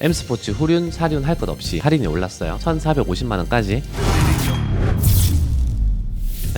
M 스포츠 후륜, 사륜 할 것 없이 할인이 올랐어요. 1,450만 원까지.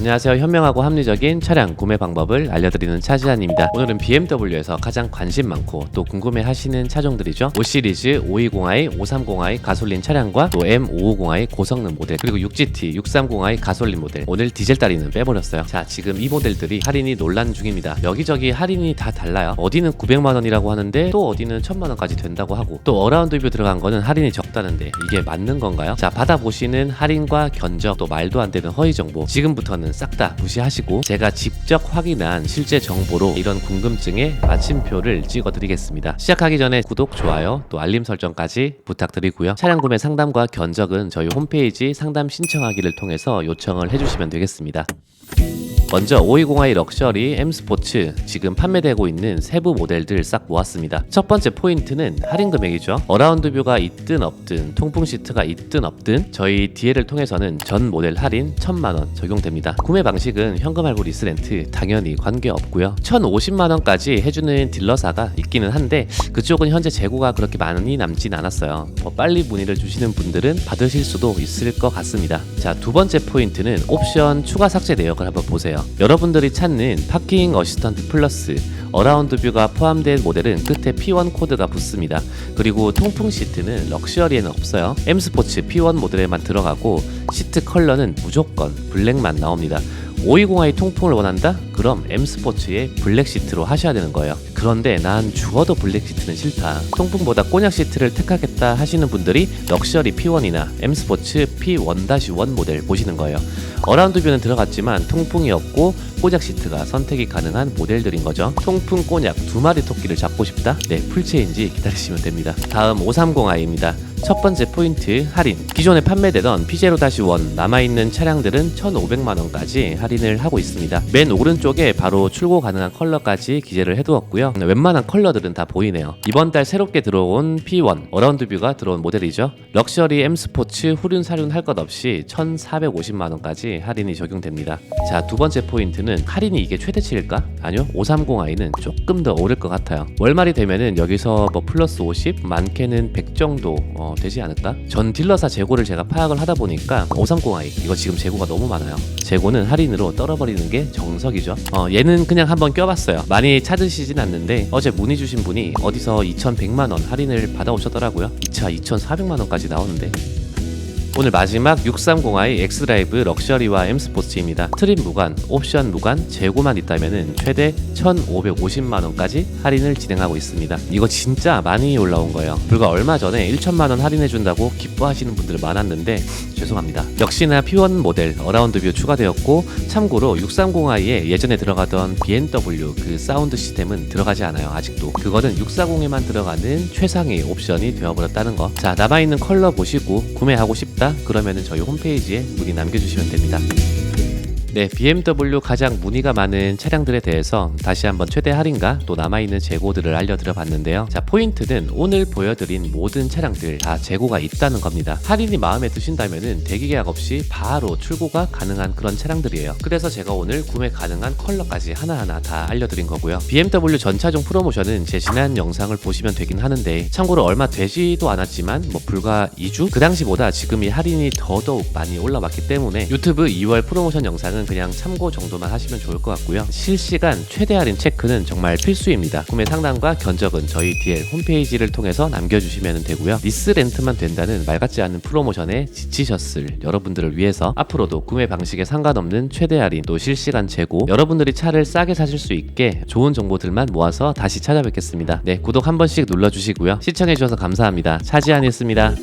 안녕하세요. 현명하고 합리적인 차량 구매 방법을 알려드리는 차지한입니다. 오늘은 BMW에서 가장 관심 많고 또 궁금해 하시는 차종들이죠. 5 시리즈 520i, 530i 가솔린 차량과 또 M550i 고성능 모델 그리고 6GT, 630i 가솔린 모델 오늘 디젤 따리는 빼버렸어요. 자 지금 이 모델들이 할인이 논란 중입니다. 여기저기 할인이 다 달라요. 어디는 900만 원이라고 하는데 또 어디는 1000만 원까지 된다고 하고 또 어라운드 뷰 들어간 거는 할인이 적다는데 이게 맞는 건가요? 자 받아보시는 할인과 견적 또 말도 안 되는 허위 정보 지금부터는 싹 다 무시하시고 제가 직접 확인한 실제 정보로 이런 궁금증에 마침표를 찍어드리겠습니다. 시작하기 전에 구독, 좋아요, 또 알림 설정까지 부탁드리고요. 차량 구매 상담과 견적은 저희 홈페이지 상담 신청하기를 통해서 요청을 해주시면 되겠습니다. 먼저 520i 럭셔리 M 스포츠 지금 판매되고 있는 세부 모델들 싹 모았습니다. 첫 번째 포인트는 할인 금액이죠. 어라운드 뷰가 있든 없든 통풍 시트가 있든 없든 저희 DL을 통해서는 전 모델 할인 1000만 원 적용됩니다. 구매 방식은 현금 할부 리스 렌트 당연히 관계 없고요. 1050만 원까지 해주는 딜러사가 있기는 한데 그쪽은 현재 재고가 그렇게 많이 남진 않았어요. 더 빨리 문의를 주시는 분들은 받으실 수도 있을 것 같습니다. 자, 두 번째 포인트는 옵션 추가 삭제 내역을 한번 보세요. 여러분들이 찾는 파킹 어시스턴트 플러스 어라운드 뷰가 포함된 모델은 끝에 P1 코드가 붙습니다. 그리고 통풍 시트는 럭셔리에는 없어요. M 스포츠 P1 모델에만 들어가고 시트 컬러는 무조건 블랙만 나옵니다. 520i 통풍을 원한다? 그럼 M 스포츠의 블랙 시트로 하셔야 되는 거예요. 그런데 난 죽어도 블랙 시트는 싫다. 통풍보다 꼬냑 시트를 택하겠다 하시는 분들이 럭셔리 P1이나 M 스포츠 P1-1 모델 보시는 거예요. 어라운드 뷰는 들어갔지만 통풍이 없고 꼬냑 시트가 선택이 가능한 모델들인 거죠. 통풍 꼬냑 두 마리 토끼를 잡고 싶다? 네, 풀체인지 기다리시면 됩니다. 다음 530i입니다. 첫 번째 포인트 할인. 기존에 판매되던 P0-1 남아있는 차량들은 1,500만 원까지 할인을 하고 있습니다. 맨 오른쪽에 바로 출고 가능한 컬러까지 기재를 해두었고요. 웬만한 컬러들은 다 보이네요. 이번 달 새롭게 들어온 P1 어라운드 뷰가 들어온 모델이죠. 럭셔리 M 스포츠 후륜 사륜 할 것 없이 1,450만 원까지 할인이 적용됩니다. 자, 두 번째 포인트는 할인이 이게 최대치일까? 아니요. 530i는 조금 더 오를 것 같아요. 월말이 되면은 여기서 뭐 플러스 50, 많게는 100 정도 어, 되지 않을까? 전 딜러사 재고를 제가 파악을 하다 보니까 530i 이거 지금 재고가 너무 많아요. 재고는 할인으로 떨어버리는 게 정석이죠. 어, 얘는 그냥 한번 껴봤어요. 많이 찾으시진 않는데 어제 문의 주신 분이 어디서 2,100만 원 할인을 받아오셨더라고요. 이차 2,400만 원까지 나오는데 오늘 마지막 630i 엑스드라이브 럭셔리와 M 스포츠입니다. 트림 무관, 옵션 무관, 재고만 있다면 최대 1,550만 원까지 할인을 진행하고 있습니다. 이거 진짜 많이 올라온 거예요. 불과 얼마 전에 1천만 원 할인해 준다고 기뻐하시는 분들 많았는데 죄송합니다. 역시나 P1 모델 어라운드 뷰 추가되었고 참고로 630i에 예전에 들어가던 BMW 그 사운드 시스템은 들어가지 않아요. 아직도. 그거는 640에만 들어가는 최상위 옵션이 되어버렸다는 거. 자 남아있는 컬러 보시고 구매하고 싶다? 그러면은 저희 홈페이지에 문의 남겨주시면 됩니다. 네, BMW 가장 문의가 많은 차량들에 대해서 다시 한번 최대 할인과 또 남아있는 재고들을 알려드려 봤는데요. 자, 포인트는 오늘 보여드린 모든 차량들 다 재고가 있다는 겁니다. 할인이 마음에 드신다면은 대기 계약 없이 바로 출고가 가능한 그런 차량들이에요. 그래서 제가 오늘 구매 가능한 컬러까지 하나하나 다 알려드린 거고요. BMW 전차종 프로모션은 제 지난 영상을 보시면 되긴 하는데 참고로 얼마 되지도 않았지만 뭐 불과 2주? 그 당시보다 지금 이 할인이 더더욱 많이 올라왔기 때문에 유튜브 2월 프로모션 영상은 그냥 참고 정도만 하시면 좋을 것 같고요. 실시간 최대 할인 체크는 정말 필수입니다. 구매 상담과 견적은 저희 DL 홈페이지를 통해서 남겨주시면 되고요. 리스 렌트만 된다는 말 같지 않은 프로모션에 지치셨을 여러분들을 위해서 앞으로도 구매 방식에 상관없는 최대 할인 또 실시간 재고 여러분들이 차를 싸게 사실 수 있게 좋은 정보들만 모아서 다시 찾아뵙겠습니다. 네 구독 한 번씩 눌러주시고요. 시청해주셔서 감사합니다. 차지안이었습니다.